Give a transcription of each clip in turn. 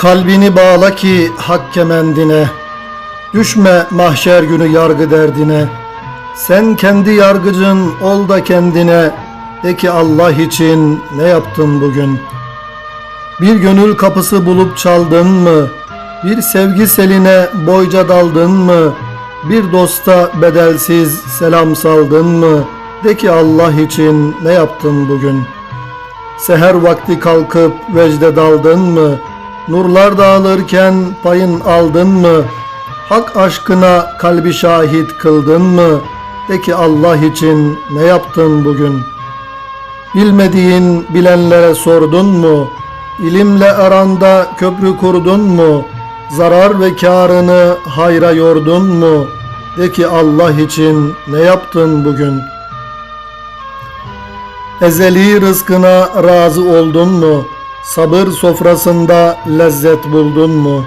Kalbini bağla ki hak kemendine, Düşme mahşer günü yargı derdine. Sen kendi yargıcın ol da kendine, De ki Allah için ne yaptın bugün? Bir gönül kapısı bulup çaldın mı? Bir sevgi seline boyca daldın mı? Bir dosta bedelsiz selam saldın mı? De ki Allah için ne yaptın bugün? Seher vakti kalkıp vecde daldın mı? Nurlar dağılırken payın aldın mı? Hak aşkına kalbi şahit kıldın mı? De ki Allah için ne yaptın bugün? Bilmediğin bilenlere sordun mu? İlimle aranda köprü kurdun mu? Zarar ve karını hayra yordun mu? De Allah için ne yaptın bugün? Ezeli rızkına razı oldun mu? Sabır sofrasında lezzet buldun mu?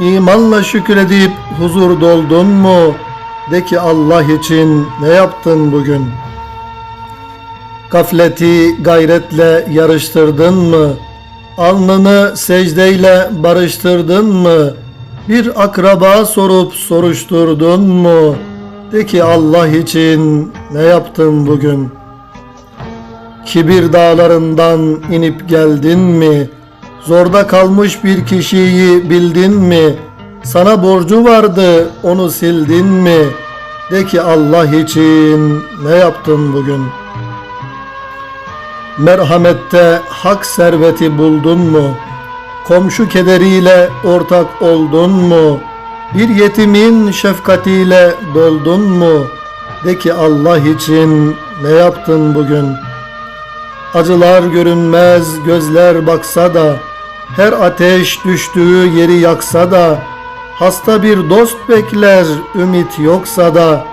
İmanla şükredip huzur doldun mu? De ki Allah için ne yaptın bugün? Gafleti gayretle yarıştırdın mı? Alnını secdeyle barıştırdın mı? Bir akraba sorup soruşturdun mu? De ki Allah için ne yaptın bugün? Kibir dağlarından inip geldin mi? Zorda kalmış bir kişiyi bildin mi? Sana borcu vardı onu sildin mi? De ki Allah için ne yaptın bugün? Merhamette hak serveti buldun mu? Komşu kederiyle ortak oldun mu? Bir yetimin şefkatiyle doldun mu? De ki Allah için ne yaptın bugün? Acılar görünmez gözler baksa da Her ateş düştüğü yeri yaksa da Hasta bir dost bekler ümit yoksa da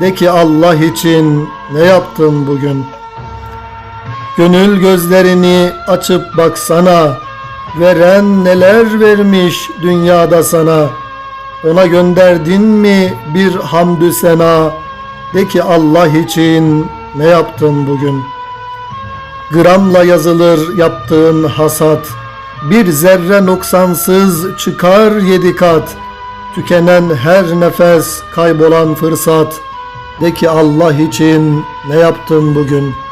De ki Allah için ne yaptın bugün? Gönül gözlerini açıp baksana Veren neler vermiş dünyada sana Ona gönderdin mi bir hamdü sena De ki Allah için ne yaptın bugün? Gramla yazılır yaptığın hasat. Bir zerre noksansız çıkar yedi kat. Tükenen her nefes kaybolan fırsat. De ki Allah için ne yaptın bugün?''